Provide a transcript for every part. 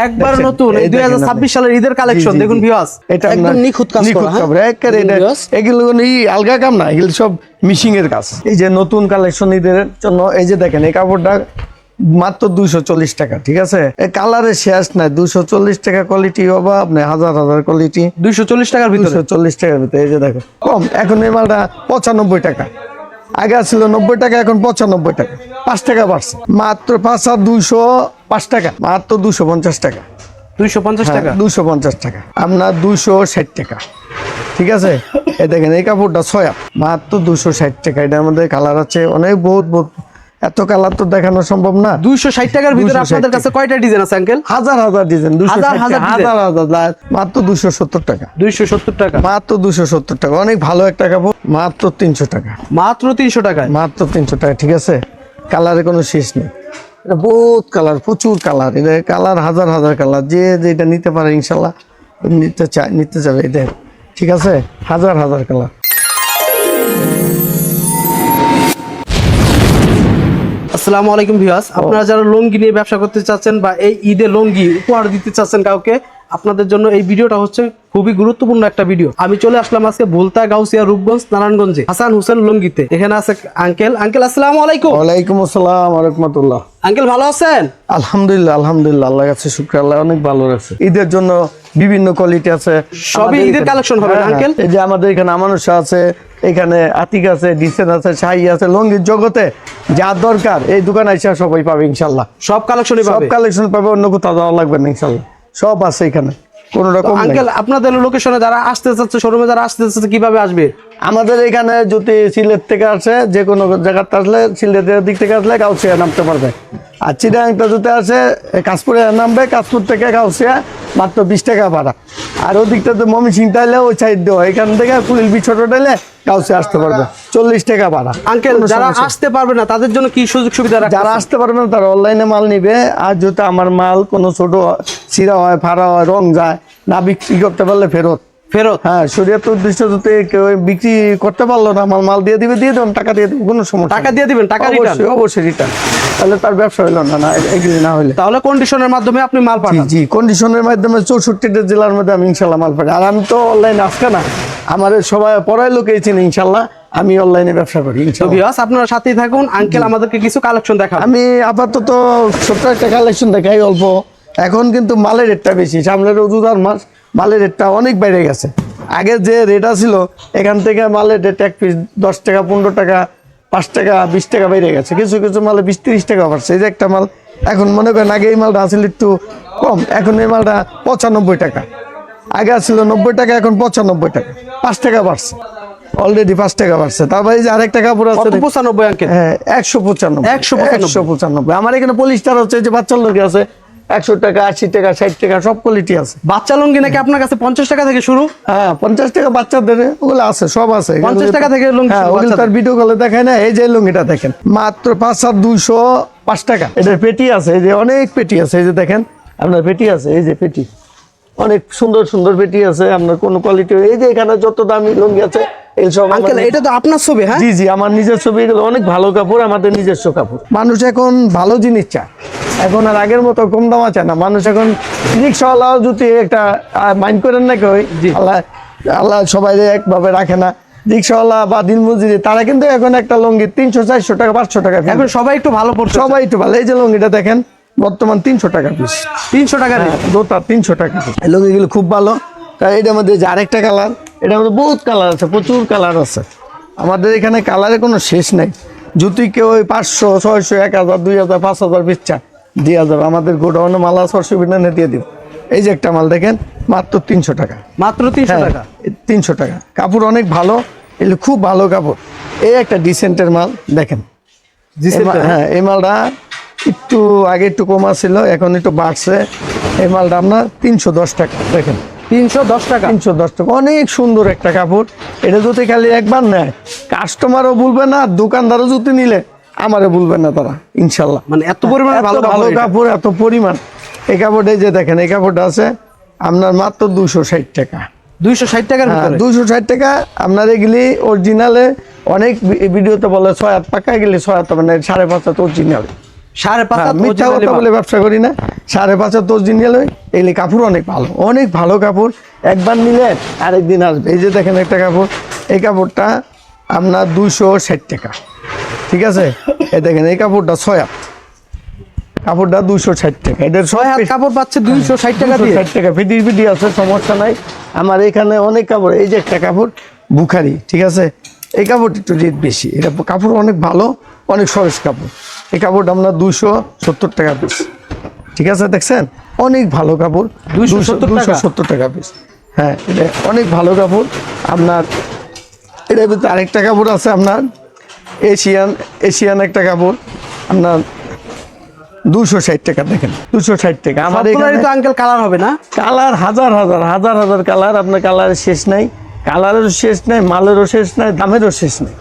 একবার নতুন এই এই দুই দেখেন আপনি। সালের ঈদের কালেকশন দেখুন। ভিউয়ার্স এটা একদম নিখুঁত কাজ করা হ্যাঁ? একেবারে এটা- এগুলো কোনো ই আলগা কাম না এগুলো সব মিশিং এর কাজ। এই যে নতুন কালেকশন ঈদের জন্য এই যে দেখেন এই কাপড়টা মাত্র দুইশো চল্লিশ টাকা ঠিক আছে? এই কালারের শেষ নাই দুশো চল্লিশ টাকা কোয়ালিটি হবে আপনি হাজার হাজার কোয়ালিটি দুইশো চল্লিশ টাকার ভিতরে? চল্লিশ টাকার ভিতরে এই যে দেখো কম এখন এই মালটা পঁচানব্বই টাকা। আগে ছিল নব্বই টাকা এখন পঁচানব্বই টাকা। পাঁচ টাকা বাড়ছে। মাত্র পাঁচ আর দুইশো পাঁচ টাকা। মাত্র দুশো পঞ্চাশ টাকা। দুইশো পঞ্চাশ টাকা? দুশো পঞ্চাশ টাকা। আপনার দুশো ষাট টাকা। ঠিক আছে? এই দেখেন এই কাপড়টা ছয়া মাত্র দুশো ষাট টাকা। এটার মধ্যে কালার আছে অনেক বহুত বহুত। এত কালার তো দেখানো সম্ভব না। দুইশো ষাট টাকার ভিতরে আপনাদের কাছে কয়টা ডিজাইন আছে আঙ্কেল হাজার হাজার ডিজাইন হাজার হাজার হাজার হাজার মাত্র দুশো সত্তর টাকা। দুইশো সত্তর টাকা। মাত্র দুশো সত্তর টাকা। অনেক ভালো একটা কাপড়। মাত্র তিনশো টাকা। মাত্র তিনশো টাকায়? মাত্র তিনশো টাকা। ঠিক আছে? কালারে কোনো শেষ নেই। এটা বহুত কালার, প্রচুর কালার। এটা কালার, হাজার হাজার কালার। যে যেটা নিতে পারে ইনশাল্লাহ, নিতে চায়, নিতে যাবে এটা ঠিক আছে? হাজার হাজার কালার। আসসালামু আলাইকুম ভিউয়ার্স। আপনারা যারা লুঙ্গি নিয়ে ব্যবসা করতে চাচ্ছেন বা এই ঈদে লুঙ্গি উপহার দিতে চাচ্ছেন কাউকে আপনাদের জন্য এই ভিডিওটা হচ্ছে খুবই গুরুত্বপূর্ণ একটা ভিডিও। আমি চলে আসলাম আজকে ভুলতা গাউসিয়া রূপগঞ্জ নারায়ণগঞ্জে হাসান হোসেন লুঙ্গিতে। এখানে আছে আঙ্কেল। আঙ্কেল আসসালামু আলাইকুম। ওয়ালাইকুম আসসালাম রহমতুল্লাহ আঙ্কেল ভালো আছেন? আলহামদুলিল্লাহ আলহামদুলিল্লাহ আল্লাহ কাছে শুক্র আল্লাহ অনেক ভালো রাখছে ঈদের জন্য বিভিন্ন কোয়ালিটি আছে। সবই ঈদের কালেকশন হবে হ্যাঁ? হ্যাঁ। এই যে আমাদের এখানে আমানুষা আছে এখানে আতিক আছে ডিসেন আছে শাহি আছে লঙ্গির জগতে যা দরকার এই দোকান আইসা সবাই পাবে ইনশাল্লাহ। সব কালেকশনই সব কালেকশন পাবে অন্য কোথাও যাওয়া লাগবে না ইনশাল্লাহ। সব আছে এখানে। কোন রকম আঙ্কেল আপনাদের লোকেশনে যারা আসতে চাচ্ছে শোরুমে যারা আসতে চাচ্ছে কীভাবে আসবে? আমাদের এখানে যদি সিলেট থেকে আসে যে কোনো জায়গাতে আসলে সিলেটের দিক থেকে আসলে কাউসিয়া নামতে পারবে। আর চিরাংটা যদি আসে কাশপুরে নামবে কাশপুর থেকে কাউসিয়া মাত্র বিশ টাকা ভাড়া। আর ওদিকটা তো মমি সিং তাইলে ওই সাইড দেওয়া এখান থেকে কুড়িল বি ছোট টাইলে কাউসিয়া আসতে পারবে। চল্লিশ টাকা ভাড়া। আঙ্কেল যারা আসতে পারবে না তাদের জন্য কি সুযোগ সুবিধা যারা আসতে পারবে না তারা অনলাইনে মাল নিবে। আর যদি আমার মাল কোনো ছোট ছিঁড়া হয় ফাড়া হয় রং যায় না বিক্রি করতে পারলে ফেরত। ফেরত? হ্যাঁ শরীয়ত উদ্দেশ্য যদি কেউ বিক্রি করতে পারল না আমার মাল দিয়ে দিবে দিয়ে দেবেন টাকা দিয়ে দেবো কোনো সমস্যা টাকা দিয়ে দিবেন টাকা রিটার্ন অবশ্যই অবশ্যই রিটার্ন তাহলে তার ব্যবসা না না এগ্রি না হইলে। তাহলে কন্ডিশনের মাধ্যমে আপনি মাল পাঠান। জি কন্ডিশনের মাধ্যমে চৌষট্টিটা জেলার মধ্যে আমি ইনশাল্লাহ মাল পাঠাই। আর আমি তো অনলাইন আজকে না আমার সবাই পড়াই লোকেছেন ইনশাল্লাহ আমি অনলাইনে ব্যবসা করি ভিউয়ার্স আপনারা সাথেই থাকুন আঙ্কেল আমাদেরকে কিছু কালেকশন দেখান। আমি আপাতত ছোট্ট একটা কালেকশন দেখাই অল্প। এখন কিন্তু মালের রেটটা বেশি সামনের রোজুদার মাস মালের রেটটা অনেক বেড়ে গেছে। আগে যে রেট ছিল এখান থেকে মালের রেট এক পিস দশ টাকা পনেরো টাকা পাঁচ টাকা বিশ টাকা বেড়ে গেছে। কিছু কিছু মালে বিশ তিরিশ টাকা বাড়ছে। এই যে একটা মাল এখন মনে করেন আগে এই মালটা আসলে একটু কম এখন এই মালটা পঁচানব্বই টাকা। আগে ছিল নব্বই টাকা এখন পঁচানব্বই টাকা পাঁচ টাকা বাড়ছে। অলরেডি পাঁচ টাকা বাড়ছে। তারপরে যে আরেকটা কাপড় আছে পঁচানব্বই হ্যাঁ একশো পঁচানব্বই। 195 একশো পঁচানব্বই। আমার এখানে পলিস্টার হচ্ছে যে বাচ্চার লোক আছে একশো টাকা আশি টাকা ষাট টাকা সব কোয়ালিটি আছে। বাচ্চা লুঙ্গি নাকি আপনার কাছে পঞ্চাশ টাকা থেকে শুরু? হ্যাঁ পঞ্চাশ টাকা বাচ্চাদের ওগুলো আছে সব আছে। 50 টাকা থেকে লুঙ্গি হ্যাঁ ওগুলো তার ভিডিও কলে দেখায় না এই যে লুঙ্গিটা দেখেন মাত্র পাঁচ সাত দুইশো পাঁচ টাকা। এটার পেটি আছে এই যে অনেক পেটি আছে এই যে দেখেন আপনার পেটি আছে এই যে পেটি। অনেক সুন্দর সুন্দর পেটি আছে আপনার কোন কোয়ালিটি এই যে এখানে যত দামি লুঙ্গি আছে এই সব আমার আঙ্কেল এটা তো আপনার ছবি হ্যাঁ? জি জি আমার নিজের ছবি এগুলো অনেক ভালো কাপড় আমাদের নিজস্ব কাপড়। মানুষ এখন ভালো জিনিস চায়। এখন আর আগের মতো কম দাম আছে না। মানুষ এখন রিক্সাওয়ালাও যদি একটা মাইন্ড করেন না কেউ আল্লাহ আল্লাহ সবাই একভাবে রাখে না। রিক্সাওয়ালা বা দিনমজুরি তারা কিন্তু এখন একটা লঙ্গি তিনশো চারশো টাকা পাঁচশো টাকা এখন সবাই একটু ভালো পড়ছে সবাই একটু ভালো। এই যে লঙ্গিটা দেখেন বর্তমান তিনশো টাকা পিস। তিনশো টাকা হ্যাঁ, দোতা তিনশো টাকা এই লুঙ্গিগুলো খুব ভালো। কারণ এটার মধ্যে যে আরেকটা কালার এটার মধ্যে বহুত কালার আছে প্রচুর কালার আছে। আমাদের এখানে কালারের কোনো শেষ নাই। যদি কেউ ওই পাঁচশো ছয়শো এক হাজার দুই হাজার পাঁচ হাজার বিচ্ছা দিয়ে যাবে। আমাদের গোডাউনে মাল আছে অসুবিধা নেই দিয়ে দিব। এই যে একটা মাল দেখেন মাত্র তিনশো টাকা। মাত্র তিনশো হ্যাঁ টাকা? তিনশো টাকা। কাপড় অনেক ভালো এগুলো খুব ভালো কাপড়। এই একটা ডিসেন্টের মাল দেখেন। হ্যাঁ এই মালটা একটু আগে একটু কমা ছিল এখন একটু বাড়ছে। এই মালটা আপনার তিনশো দশ টাকা দেখেন। তিনশো দশ টাকা? তিনশো দশ টাকা অনেক সুন্দর একটা কাপড়। এটা যদি খালি একবার নেয় কাস্টমারও বলবে না দোকানদারও যদি নিলে আমারও বলবেন না তারা ইনশাল্লাহ। মানে এত পরিমাণে ভালো ভালো কাপড় এত পরিমাণ। এই কাপড়টা যে দেখেন এই কাপড়টা আছে আপনার মাত্র দুশো ষাট টাকা। দুইশো ষাট টাকার হ্যাঁ ভিতরে? দুশো ষাট টাকা আপনার এগুলি অরিজিনালে অনেক ভিডিওতে বলে ছয় হাত পাকা এগুলি ছয় হাত মানে সাড়ে পাঁচ হাত অরিজিনাল সাড়ে পাঁচ হ্যাঁ, মিথ্যা কথা বলে ব্যবসা করি না। সাড়ে পাঁচ দিন গেলে এগুলি কাপড় অনেক ভালো অনেক ভালো কাপড়। একবার নিলে আরেকদিন আসবে। এই যে দেখেন একটা কাপড় এই কাপড়টা আপনার দুশো ষাট টাকা। ঠিক আছে? এই দেখেন এই কাপড়টা ছয় হাত। কাপড়টা দুশো ষাট টাকা। ছয় হাত কাপড় পাচ্ছে দুইশো ষাট টাকা দিয়ে। ষাট টাকা। ফিটি ফিটি আছে সমস্যা নাই। আমার এখানে অনেক কাপড় এই যে একটা কাপড় বুখারি ঠিক আছে? এই কাপড়টা একটু রেট বেশি। এটা কাপড় অনেক ভালো অনেক সহজ কাপড়। এই কাপড়টা দুশো সত্তর টাকা পিস। ঠিক আছে দেখছেন? অনেক ভালো কাপড় 270 দুশো সত্তর টাকা পিস। হ্যাঁ এটা অনেক ভালো কাপড়। আপনার এটার ভিতরে আরেকটা কাপড় আছে আপনার এশিয়ান এশিয়ান একটা কাপড়। আপনার দুশো ষাট টাকা দেখেন দুশো ষাট টাকা। আমার এখানে তো আঙ্কেল কালার হবে না? কালার হাজার হাজার হাজার হাজার কালার আপনার কালারের শেষ নাই। কালারেরও শেষ নাই মালেরও শেষ নাই দামেরও শেষ নাই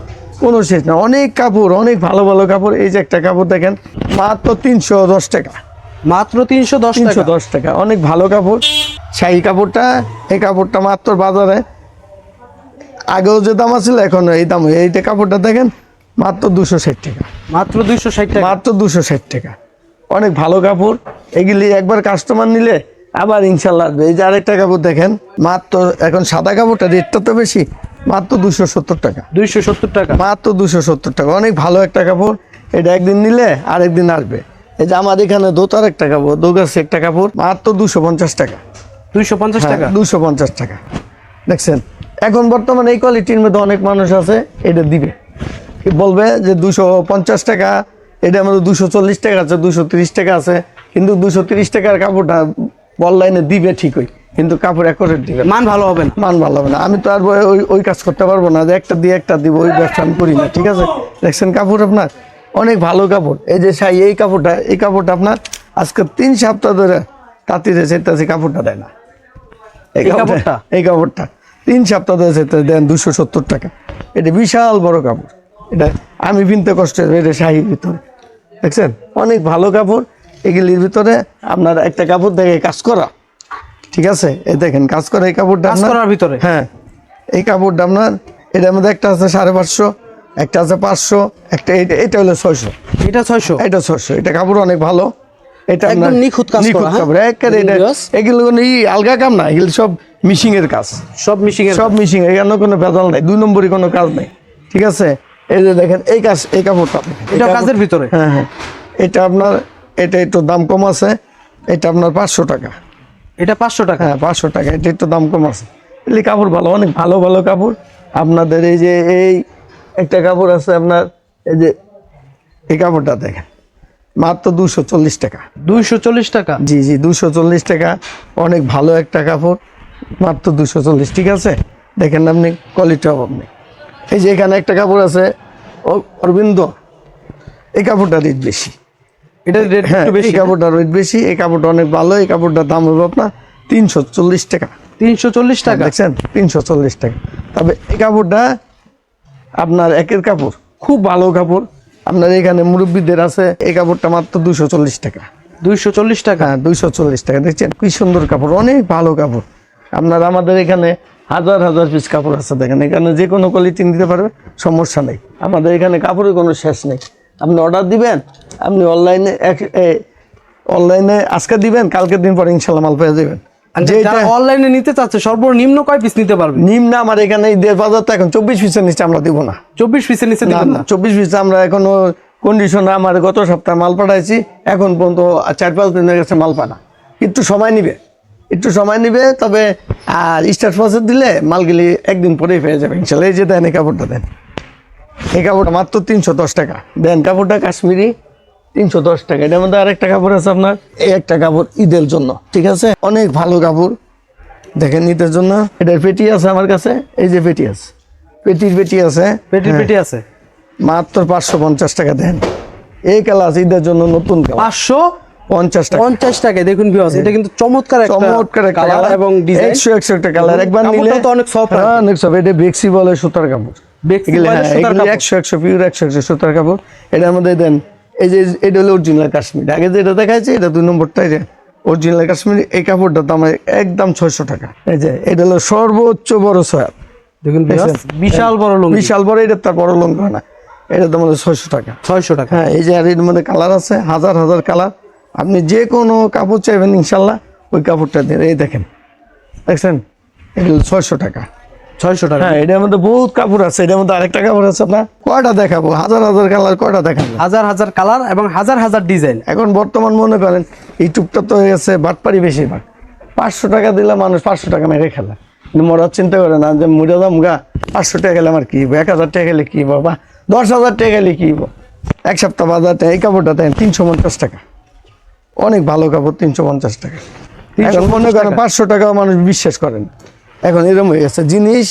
কোনো শেষ নাই। অনেক কাপড় অনেক ভালো ভালো কাপড়। এই যে একটা কাপড় দেখেন মাত্র তিনশো দশ টাকা। মাত্র তিনশো দশ তিনশো দশ টাকা অনেক ভালো কাপড়। শাহী কাপড়টা এই কাপড়টা মাত্র বাজারে। আগেও যে দাম আছিল এখন এই দাম। এইটা কাপড়টা দেখেন মাত্র দুশো ষাট টাকা। মাত্র দুইশো ষাট টাকা? মাত্র দুশো ষাট টাকা। অনেক ভালো কাপড়। এগুলি একবার কাস্টমার নিলে আবার ইনশাল্লাহ আসবে। এই যে আরেকটা কাপড় দেখেন মাত্র এখন সাদা কাপড়টা রেটটা তো বেশি মাত্র দুশো সত্তর টাকা। দুইশো সত্তর টাকা? মাত্র দুশো সত্তর টাকা। অনেক ভালো একটা কাপড়। এটা একদিন নিলে আরেকদিন আসবে। এই যে আমার এখানে দোতার একটা কাপড় দোগাছে একটা কাপড় মাত্র দুশো পঞ্চাশ টাকা। দুইশো পঞ্চাশ টাকা? দুশো পঞ্চাশ টাকা। দেখছেন এখন বর্তমানে এই কোয়ালিটির মধ্যে অনেক মানুষ আছে এটা দিবে। বলবে যে দুশো পঞ্চাশ টাকা এটা আমাদের দুশো চল্লিশ টাকা আছে দুশো তিরিশ টাকা আছে কিন্তু দুশো তিরিশ টাকার কাপড়টা অনলাইনে দিবে ঠিকই কিন্তু কাপড় একরেট দিবে মান ভালো হবে না। মান ভালো হবে না। আমি তো আর ওই ওই কাজ করতে পারব না যে একটা দিয়ে একটা দিব ওই ব্যবসা আমি করি না ঠিক আছে? দেখছেন কাপড় আপনার? অনেক ভালো কাপড়। এই যে সাই এই কাপড়টা এই কাপড়টা আপনার আজকে তিন সপ্তাহ ধরে তাঁতিতে সেটাছে কাপড়টা দেয় না। এই কাপড়টা? এই কাপড়টা। তিন সপ্তাহ ধরে সেটা দেন দুশো সত্তর টাকা। এটা বিশাল বড় কাপড়। এটা আমি কিনতে কষ্ট এটা শাহির ভিতরে। দেখছেন? অনেক ভালো কাপড় এগুলির ভিতরে আপনার একটা কাপড় দেখে কাজ করা। ঠিক আছে? এই দেখেন কাজ করা এই কাপড়টা কাজ করার ভিতরে? হ্যাঁ। এই কাপড়টা আপনার এটার মধ্যে একটা আছে সাড়ে পাঁচশো একটা আছে পাঁচশো একটা এটা এটা হলো ছয়শো। এটা ছয়শো? এটা ছয়শো। এটা কাপড় অনেক ভালো। এটা একদম আপনার- নিখুঁত কাজ নিখুঁত হ্যাঁ? কাপড়। একেবারে এটা এগুলো কোনো ই আলগা কাম না এগুলো সব কাজ। সব মিশিং এর সব মিশিং এখানে কোনো ভেজাল নাই দুই নম্বরই কোনো কাজ নাই। ঠিক আছে? এই যে দেখেন এই কাজ এই কাপড়টা। এটা কাজের ভিতরে? হ্যাঁ হ্যাঁ। এটা আপনার এটা একটু দাম কম আছে এটা আপনার পাঁচশো টাকা। এটা পাঁচশো টাকা? হ্যাঁ পাঁচশো টাকা এটা একটু দাম কম আছে। এগুলি কাপড় ভালো অনেক ভালো ভালো কাপড়। আপনাদের এই যে এই একটা কাপড় আছে আপনার এই যে এই কাপড়টা দেখেন মাত্র দুশো চল্লিশ টাকা। দুইশো চল্লিশ টাকা? জি জি দুশো চল্লিশ টাকা অনেক ভালো একটা কাপড় মাত্র দুশো চল্লিশ ঠিক আছে? দেখেন আপনি কোয়ালিটি অভাব নেই এই যে এখানে একটা কাপড় আছে অ- অরবিন্দ। এই কাপড়টা রেট বেশি। এটা রেট হ্যাঁ একটু বেশি এই কাপড়টা রেট বেশি এই কাপড়টা অনেক ভালো এই কাপড়টার দাম হবে আপনার তিনশো চল্লিশ টাকা। তিনশো চল্লিশ টাকা? দেখছেন? তিনশো চল্লিশ টাকা। তবে এই কাপড়টা আপনার একের কাপড় খুব ভালো কাপড়। আপনার এখানে মুরব্বীদের আছে এই কাপড়টা মাত্র দুশো চল্লিশ টাকা। দুইশো চল্লিশ টাকা? হ্যাঁ দুইশো চল্লিশ টাকা দেখছেন? কি সুন্দর কাপড় অনেক ভালো কাপড়। আপনার আমাদের এখানে হাজার হাজার পিস কাপড় আছে দেখেন এখানে যে কোনো কোয়ালিটি নিতে পারবে সমস্যা নেই। আমাদের এখানে কাপড়ের কোনো শেষ নেই। আপনি অর্ডার দিবেন আপনি অনলাইনে এক অনলাইনে আজকে দিবেন কালকের দিন পরে ইনশাল্লাহ মাল পেয়ে যাবেন। অনলাইনে নিতে চাচ্ছে সর্বনিম্ন কয় পিস নিতে পারবে? নিম্ন আমার এখানে দেড় বাজার তো এখন চব্বিশ পিসের নিচে আমরা দিব না। চব্বিশ পিসের নিচে না? দিবেন না চব্বিশ পিস আমরা এখনও কন্ডিশনে আমার গত সপ্তাহে মাল পাঠাইছি এখন পর্যন্ত চার পাঁচ দিন হয়ে গেছে মাল পানা। একটু সময় নিবে। একটু সময় নিবে তবে আর স্টার প্রসেস দিলে মালগুলি একদিন পরেই পেয়ে যাবে ইনশাল্লাহ। এই যে দেন এই কাপড়টা দেন। এই কাপড়টা মাত্র তিনশো দশ টাকা। দেন কাপড়টা কাশ্মীরি তিনশো দশ টাকা। এটার মধ্যে আরেকটা কাপড় আছে আপনার এই একটা কাপড় ঈদের জন্য ঠিক আছে? অনেক ভালো কাপড় দেখেন ঈদের জন্য। এটার পেটি আছে আমার কাছে এই যে পেটি আছে। পেটির পেটি আছে পেটি হ্যাঁ। পেটি আছে? মাত্র পাঁচশো পঞ্চাশ টাকা দেন। এই ক্লাস ঈদের জন্য নতুন পাঁচশো পঞ্চাশ টাকা। পঞ্চাশ টাকায় দেখুন ভিউয়ার্স এটা কিন্তু চমৎকার একটা চমৎকার কালার এবং ডিজাইন একশো একশো একটা কালার একবার নিলে কাপড়টা তো অনেক soft হ্যাঁ অনেক সফট এটা বেক্সি বলে সুতার কাপড়। Bexi বলে হ্যাঁ, সুতার কাপড়। একশো একশো পিওর একশো একশো সুতার কাপড়। এটার মধ্যে দেন এই যে এটা হলো অরিজিনাল কাশ্মীর। আগে যেটা দেখাচ্ছে এটা দুই নম্বরটা এই অরিজিনাল কাশ্মীর। এই কাপড়টার দাম একদম ছয়শো টাকা। এই যে এটা হলো সর্বোচ্চ বড় হাত। দেখুন বিশাল বড় লুঙ্গি। বিশাল বড় এটা তার বড় লঙ্কা না। এটা তো আমাদের ছয়শো টাকা। ছয়শো টাকা। হ্যাঁ এই যে আর এর মধ্যে কালার আছে হাজার হাজার কালার আপনি যে কোনো কাপড় চাইবেন ইনশাল্লাহ ওই কাপড়টা দেন। এই দেখেন দেখছেন? ছয়শো টাকা। ছয়শো টাকা? হ্যাঁ এটার মধ্যে বহুত কাপড় আছে এটার মধ্যে আরেকটা কাপড় আছে আপনার। কয়টা দেখাবো? হাজার হাজার কালার কয়টা দেখাবো? হাজার হাজার কালার এবং হাজার হাজার ডিজাইন এখন বর্তমান মনে করেন এই ইউটিউবটা তো হয়ে গেছে বাটপারি বেশিরভাগ। পাঁচশো টাকা দিলে মানুষ পাঁচশো টাকা মেরে খেলে। কিন্তু মরার চিন্তা করে না যে মুড়ে দাম গা পাঁচশো টাকা গেলে আমার কি? এক হাজার টাকা গেলে কি? বা দশ হাজার টাকা গেলে কি? এক সপ্তাহ বাজার এই কাপড়টা দেন তিনশো পঞ্চাশ টাকা। অনেক ভালো কাপড় তিনশো পঞ্চাশ টাকা। এখন মনে করেন পাঁচশো টাকাও মানুষ বিশ্বাস করেন। এখন এরকম হয়ে গেছে জিনিস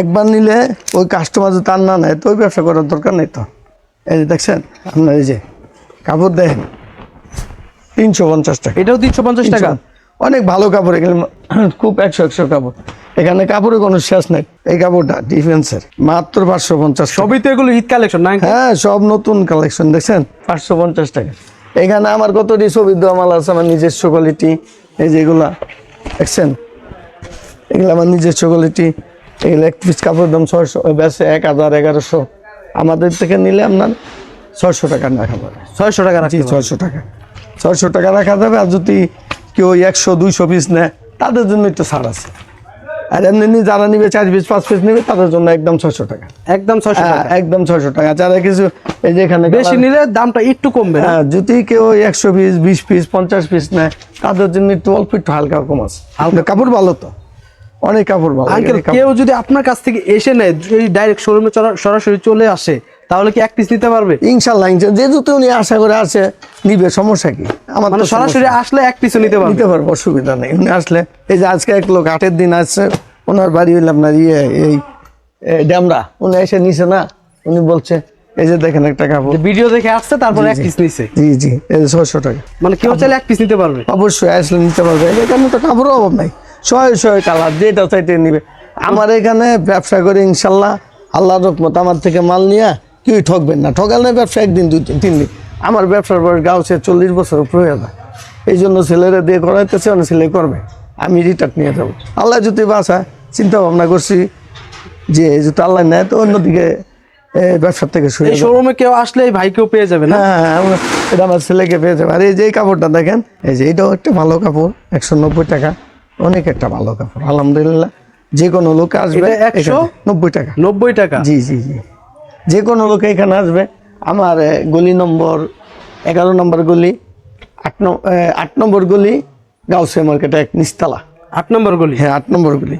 একবার নিলে ওই কাস্টমার যদি তার না নেয় তো ওই ব্যবসা করার দরকার নেই তো। এই যে দেখছেন আপনার এই যে কাপড় দেখেন তিনশো পঞ্চাশ টাকা। এটাও তিনশো পঞ্চাশ টাকা? অনেক ভালো কাপড় এখানে খুব একশো একশো কাপড়। এখানে কাপড়ের কোনো শেষ নেই এই কাপড়টা ডিফেন্সের মাত্র পাঁচশো পঞ্চাশ সবই তো এগুলো ঈদ কালেকশন না হ্যাঁ সব নতুন কালেকশন দেখছেন? পাঁচশো পঞ্চাশ টাকা। এখানে আমার কতটি ছবি দেওয়া মাল আছে? আমার নিজস্ব কোয়ালিটি এই যেগুলা দেখছেন? এগুলো আমার নিজস্ব কোয়ালিটি এগুলো এক পিস কাপড়ের দাম ছয়শো বেসে এক হাজার এগারোশো। আমাদের থেকে নিলে আপনার ছয়শো টাকা রাখা পাবে ছয়শো টাকা রাখি ছয়শো টাকা। ছয়শো টাকা রাখা যাবে আর যদি কেউ একশো দুইশো পিস নেয় তাদের জন্য একটু ছাড় আছে। আর এমনি যারা নিবে চার পিস পাঁচ পিস নিবে তাদের জন্য একদম ছয়শো টাকা। একদম ছয়শো হ্যাঁ, টাকা। একদম ছয়শো টাকা। যারা কিছু এই যে এখানে বেশি নিলে দামটা একটু কমবে হ্যাঁ যদি কেউ একশো পিস বিশ পিস পঞ্চাশ পিস নেয় তাদের জন্য একটু অল্প একটু হালকা কম আছে। হালকা। কাপড় ভালো তো? অনেক কাপড় ভালো আঙ্কেল কেউ যদি আপনার কাছ থেকে এসে নেয় ডাইরেক্ট শোরুমে সরাসরি চলে আসে তাহলে কি এক পিস নিতে পারবে? ইনশাল্লাহ যে জুতো উনি আশা করে আসে নিবে সমস্যা কি? আমার মানে তো সরাসরি আসলে এক পিসও নিতে পারবে? নিতে পারব অসুবিধা নেই। উনি আসলে এই যে আজকে এক লোক আটের দিন আসছে ওনার বাড়ি হইলে আপনার ইয়ে এই ড্যামরা। উনি এসে নিছে না উনি বলছে এই যে দেখেন একটা কাপড়। ভিডিও দেখে আসছে তারপর এক পিস নিছে। জি জি এই যে ছয়শো টাকা। মানে কেউ চাইলে এক পিস নিতে পারবে? অবশ্যই আসলে নিতে পারবে। এখানে তো কাপড়ও অভাব নাই। শয়ে শয়ে কালার যেটা চাইতে নিবে। আমার এখানে ব্যবসা করে ইনশাল্লাহ আল্লাহর রহমত আমার থেকে মাল নিয়ে কেউই ঠকবেন না। ঠকালে ব্যবসা একদিন দুই তিন দিন। আমার ব্যবসার বয়স গাও সে চল্লিশ বছর উপরে হয়ে যায়। এই জন্য ছেলেরা দিয়ে করাইতেছে অনেক ছেলে করবে। আমি রিটার্ন নিয়ে যাব। আল্লাহ যদি বাসা চিন্তা ভাবনা করছি যে যদি আল্লাহ নেয় তো অন্যদিকে ব্যবসার থেকে শুরু শোরুমে কেউ আসলে এই ভাইকেও পেয়ে যাবে না? হ্যাঁ হ্যাঁ, এটা আমার ছেলেকে পেয়ে যাবে। আর এই যে কাপড়টা দেখেন এই যে এটাও একটা ভালো কাপড় একশো নব্বই টাকা। অনেক একটা ভালো কাপড় আলহামদুলিল্লাহ। যে কোনো লোক আসবে একশো নব্বই টাকা। নব্বই টাকা? জি জি জি। যে কোনো লোক এখানে আসবে। আমার গলি নম্বর এগারো নম্বর গলি আট আট নম্বর গলি গাউসে মার্কেট এক নিস্তালা আট নম্বর গলি? হ্যাঁ আট নম্বর গলি।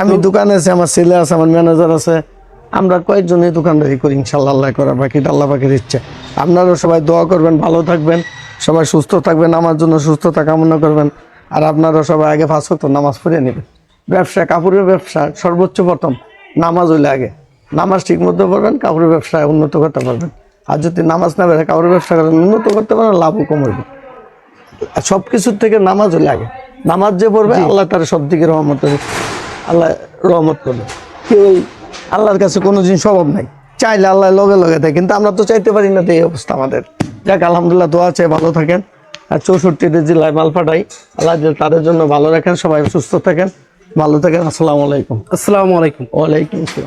আমি দোকানে আছে আমার ছেলে আছে আমার ম্যানেজার আছে। আমরা কয়েকজনই দোকানদারি করি ইনশাল্লাহ আল্লাহ করা বাকিটা আল্লাহ পাখির ইচ্ছে। আপনারাও সবাই দোয়া করবেন ভালো থাকবেন সবাই সুস্থ থাকবেন আমার জন্য সুস্থতা কামনা করবেন। আর আপনারা সবাই আগে ফাঁস হতো নামাজ পড়ে নেবেন ব্যবসা কাপড়ের ব্যবসা সর্বোচ্চ প্রথম নামাজ হইলে আগে। নামাজ ঠিক মতো পড়বেন কাপড়ের ব্যবসায় উন্নত করতে পারবেন। আর যদি নামাজ না বেড়ে কাপড়ের ব্যবসা করেন উন্নত করতে পারেন লাভও কম হবে আর সব কিছুর থেকে নামাজ হলে আগে। নামাজ যে পড়বে আল্লাহ তার সব দিকে রহমত। আল্লাহ রহমত করবে। কেউ আল্লাহর কাছে কোনো জিনিস অভাব নাই। চাইলে আল্লাহ লগে লগে দেয় কিন্তু আমরা তো চাইতে পারি না এই অবস্থা আমাদের। যাক আলহামদুলিল্লাহ দোয়া আছে ভালো থাকেন। আর চৌষট্টিতে জেলায় মাল পাঠাই আল্লাহ তাদের জন্য ভালো রাখেন সবাই সুস্থ থাকেন। ভালো থাকেন আসসালামু আলাইকুম। আসসালামু আলাইকুম। ওয়ালাইকুম আসসালাম।